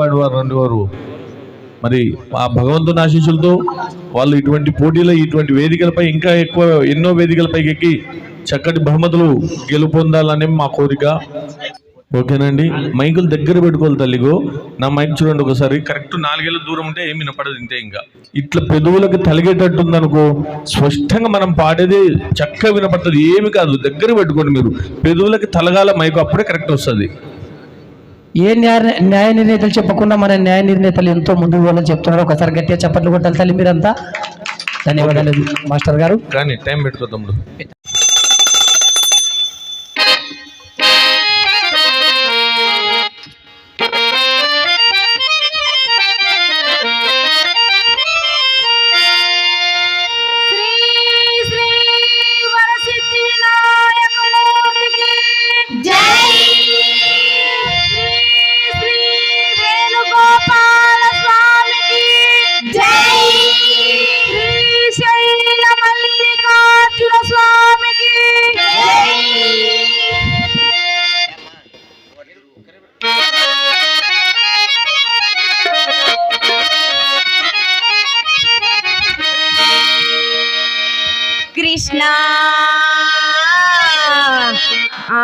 వాడు వారు రెండు వారు. మరి ఆ భగవంతుని ఆశీస్సులతో వాళ్ళు ఇటువంటి పోటీలో ఇటువంటి వేదికలపై ఇంకా ఎక్కువ ఎన్నో వేదికలపైకి ఎక్కి చక్కటి బహుమతులు గెలుపొందాలని మా కోరిక. ఓకేనండి? మైకులు దగ్గర పెట్టుకోవాలి తల్లిగో నా మైక్ చూడండి ఒకసారి. కరెక్ట్ నాలుగేళ్ళ దూరం ఉంటే ఏమి వినపడదు ఇంతే ఇంకా. ఇట్లా పెదవులకు తలిగేటట్టుంది అనుకో స్పష్టంగా మనం పాడేది చక్కగా వినపడుతుంది. ఏమి కాదు దగ్గర పెట్టుకోండి మీరు. పెదవులకు తలగాల మైకు అప్పుడే కరెక్ట్ వస్తుంది. ఏ న్యాయ న్యాయ నిర్ణేతలు చెప్పకుండా మన న్యాయ నిర్ణేతలు ఎంతో ముందుకు వాళ్ళని చెప్తున్నారు. ఒకసారి గట్టిగా చప్పట్లు కొట్టాలి తల్లి మీరంతా. ధన్యవాదాలు మాస్టర్ గారు. కానీ టైం పెట్టుకో కృష్ణ ఆ,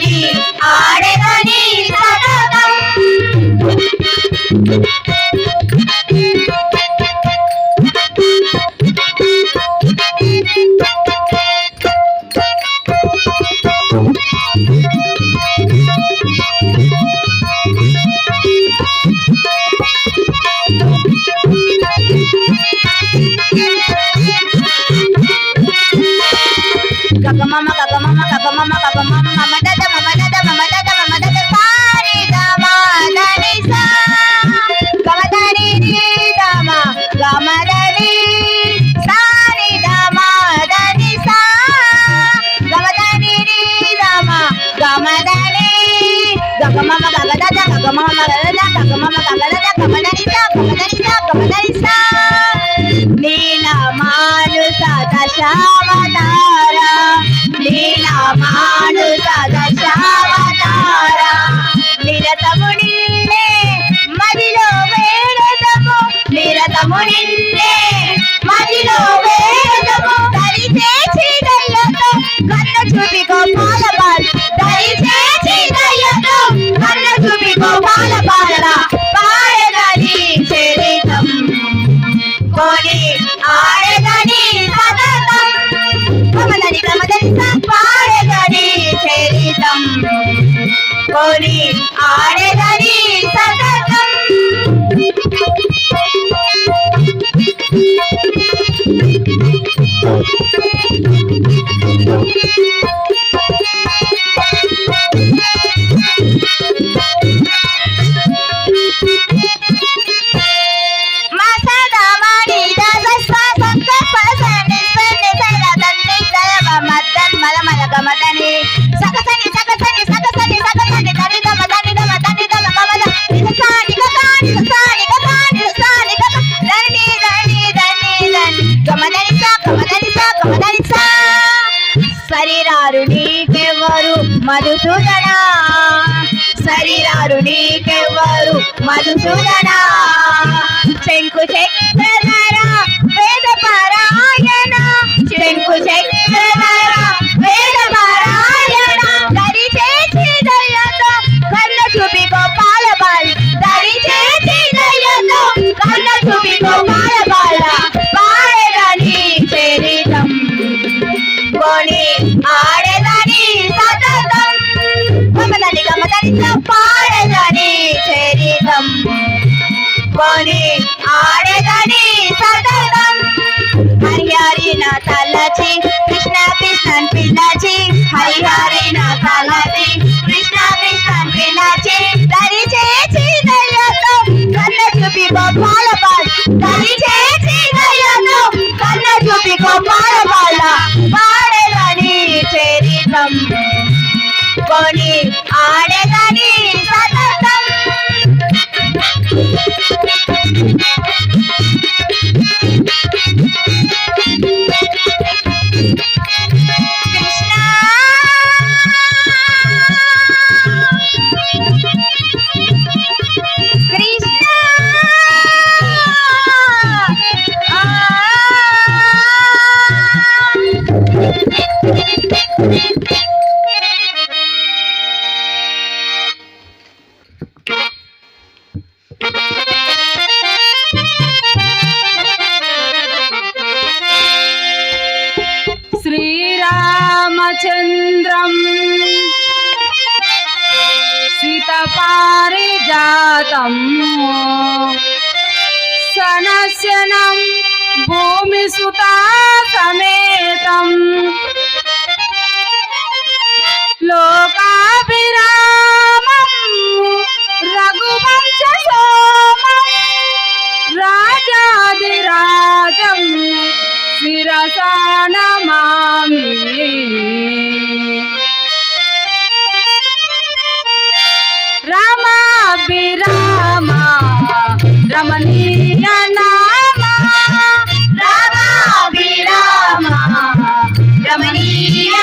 ఆడదని ఆడదని సతతం. 妈妈来 Thank you. మధుసూదనా? శంకు చక్రధర చెప్పుకొని ఆడేదని సతతం హరిహరిన తలచి కృష్ణ కృష్ణన్ పిల్లచి హరిహరిన తలచి కృష్ణ కృష్ణన్ పిల్లచి దరి చేసి దయ్యతో కన్న చూపి గోపాల దరి चन्द्रम् सितपारिजातम् सनस्यनम् भूमिसुता समेतम् लोकाभिरामम् रघुवंश सोमम् राजाधिराजम् शिरसाना నమామి రమాభిరామ రమణీయ నామ. రమాభిరామ రమణీయ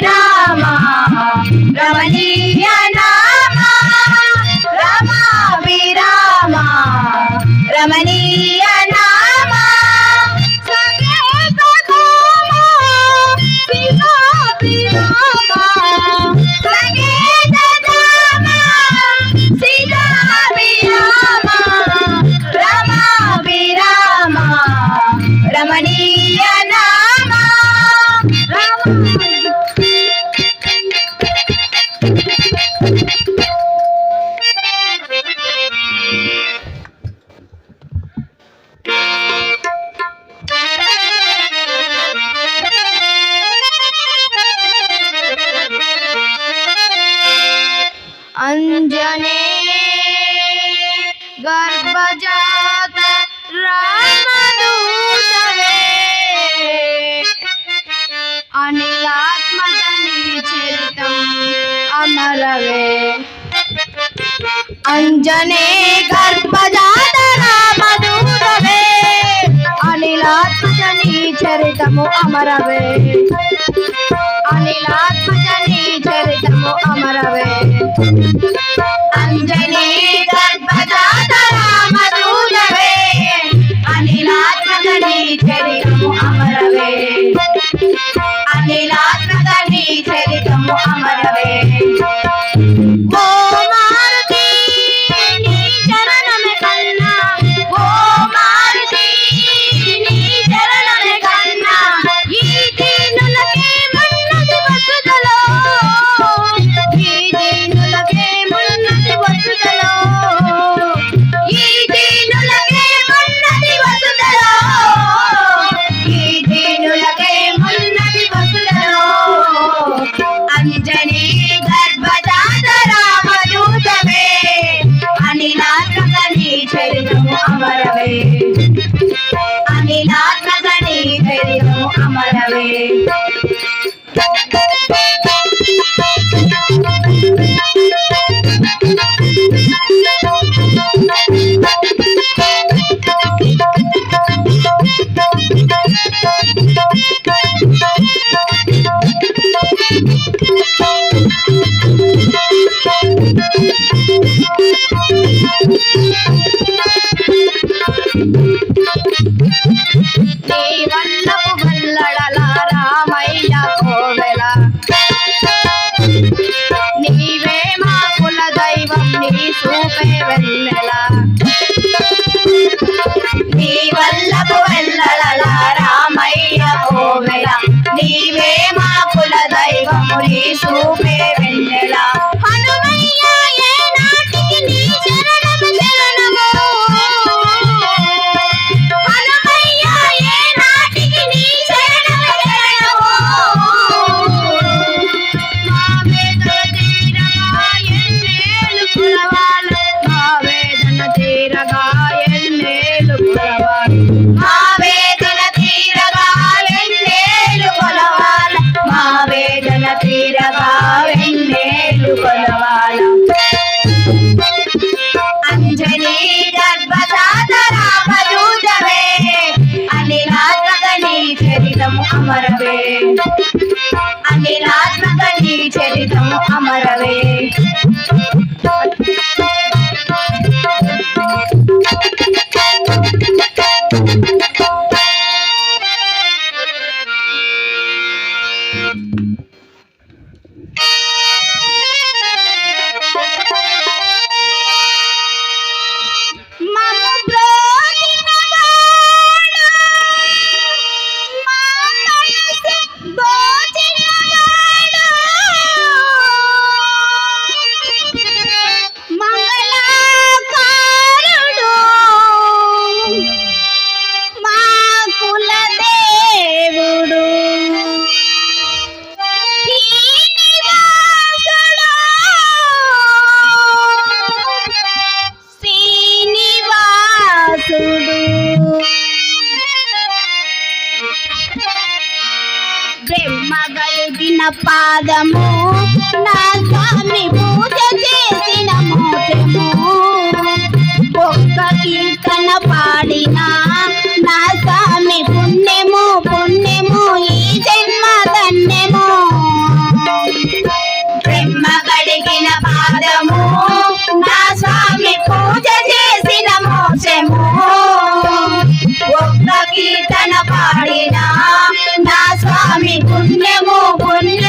Rama Rama अञ्जने गर्भजात रामदूतने अनिलात्मजनिचेतम् अमरवे अञ्जने गर्भजात रामदूतने अनिलात्मजनिचरितमु अमरवे अनिलात्मजनिचरितमु अमरवे అమరవే. అనిలాత్మక నీ చరితము అమరవే. Thank you. బ్రహ్మగలిగిన పాదము. నా స్వామి పూజ చేసిన మోసము ఒక్క కీర్తన పాడిన నా స్వామి పుణ్యము పుణ్యము. আমি পুণ্যমো পুণ্য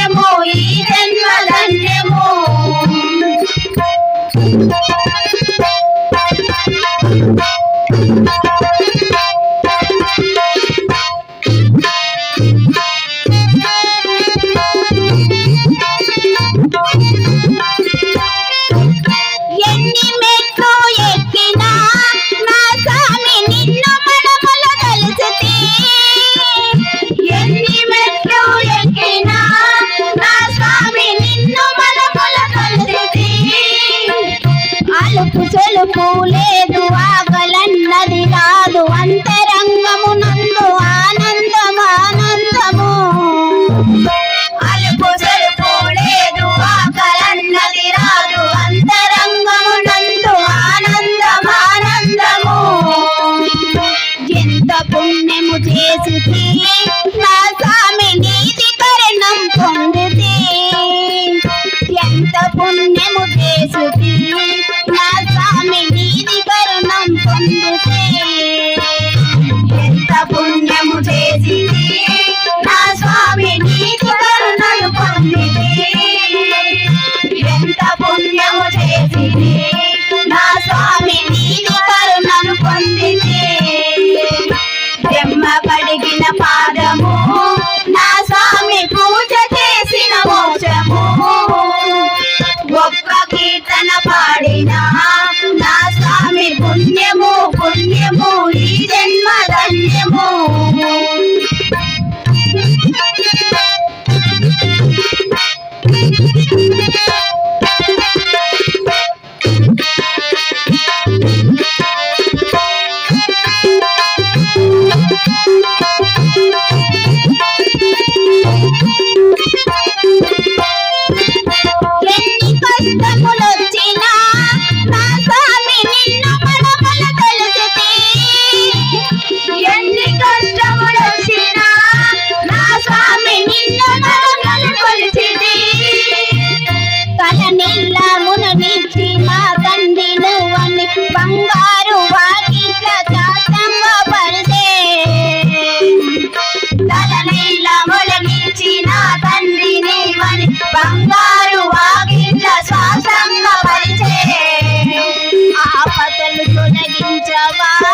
妈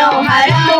no haram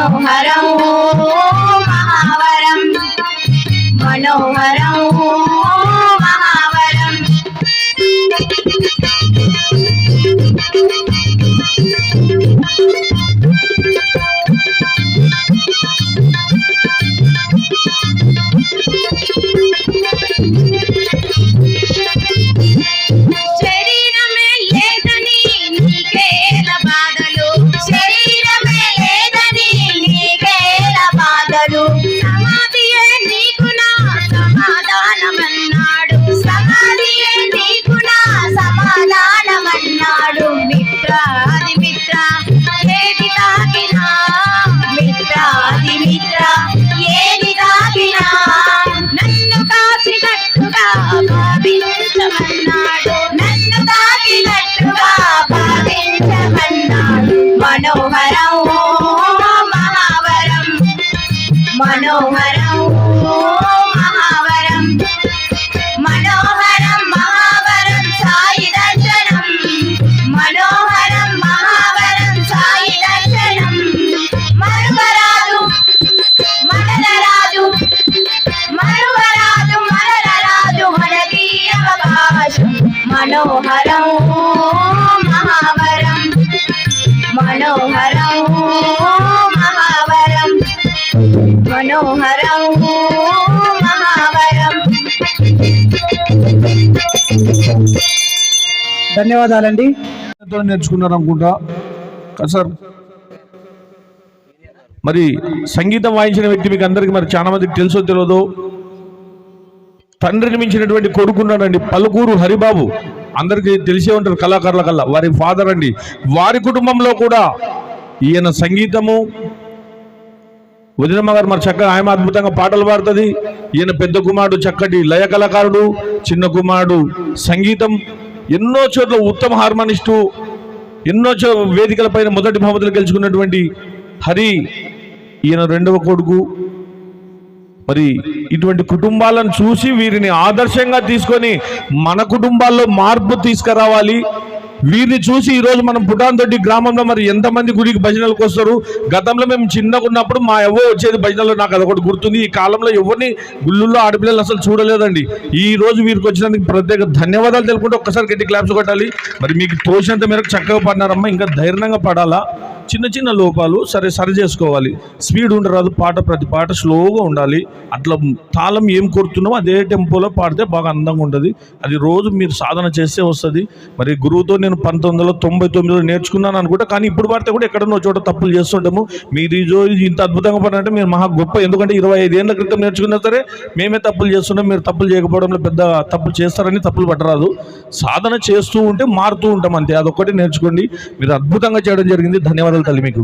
మనోహరం మనోహరం మహావరం. మనోహరం మహావరం. మనోహరం మహావరం. ధన్యవాదాలండి. నేర్చుకున్నారు అనుకుంటా కదా సార్. మరి సంగీతం వాయించిన వ్యక్తి మీకు అందరికి మరి చాలా మందికి తెలుసో తెలియదో తండ్రిని మించినటువంటి కొడుకున్నాడండి పలుకూరు హరిబాబు. అందరికీ తెలిసే ఉంటారు కళాకారుల కల్లా వారి ఫాదర్ అండి. వారి కుటుంబంలో కూడా ఈయన సంగీతము వదినమ్మ గారు మరి చక్కగా ఆయన అద్భుతంగా పాటలు పాడుతుంది. ఈయన పెద్ద కుమారుడు చక్కటి లయ కళాకారుడు చిన్న కుమారుడు సంగీతం ఎన్నో చోట్ల ఉత్తమ హార్మోనిస్టు ఎన్నో చో వేదికలపైన మొదటి బహుమతులు గెలుచుకున్నటువంటి హరి ఈయన రెండవ కొడుకు. మరి ఇటువంటి కుటుంబాలను చూసి వీరిని ఆదర్శంగా తీసుకొని మన కుటుంబాల్లో మార్పు తీసుకురావాలి. వీరిని చూసి ఈరోజు మనం పుటాన్తోటి గ్రామంలో మరి ఎంతమంది గుడికి భజనలకు వస్తారు గతంలో మేము చిన్నగా ఉన్నప్పుడు మా ఎవ్వ వచ్చేది భజనలో నాకు అదొకటి గుర్తుంది. ఈ కాలంలో ఎవరిని గుళ్ళుల్లో ఆడపిల్లలు అసలు చూడలేదండి. ఈ రోజు వీరికి వచ్చినందుకు ప్రత్యేక ధన్యవాదాలు తెలుపుకుంటే ఒక్కసారి గట్టి క్లాప్స్ కొట్టాలి. మరి మీకు తోచినంత మేరకు చక్కగా పడినారమ్మా. ఇంకా ధైర్యంగా పడాలా? చిన్న చిన్న లోపాలు సరే సరి చేసుకోవాలి. స్పీడ్ ఉండరాదు పాట ప్రతి పాట స్లోగా ఉండాలి. అట్లా తాళం ఏం కొడుతున్నామో అదే టెంపోలో పాడితే బాగా అందంగా ఉంటుంది. అది రోజు మీరు సాధన చేస్తే వస్తుంది. మరి గురువుతో నేను పంతొమ్మిది వందల తొంభై తొమ్మిదిలో నేర్చుకున్నాను అనుకుంటా కానీ ఇప్పుడు పాడితే కూడా ఎక్కడనో చోట తప్పులు చేస్తుంటాము. మీరు ఈ రోజు ఇంత అద్భుతంగా పాడంటే మీరు మహా గొప్ప. ఎందుకంటే ఇరవై ఐదేళ్ళ క్రితం నేర్చుకున్నా సరే మేమే తప్పులు చేస్తున్నాం మీరు తప్పులు చేయకపోవడంలో పెద్ద తప్పులు చేస్తారని తప్పులు పట్టరాదు. సాధన చేస్తూ ఉంటే మారుతూ ఉంటాం అంతే. అదొక్కటి నేర్చుకోండి. మీరు అద్భుతంగా చేయడం జరిగింది. ధన్యవాదాలు. వెళ్తా మీకు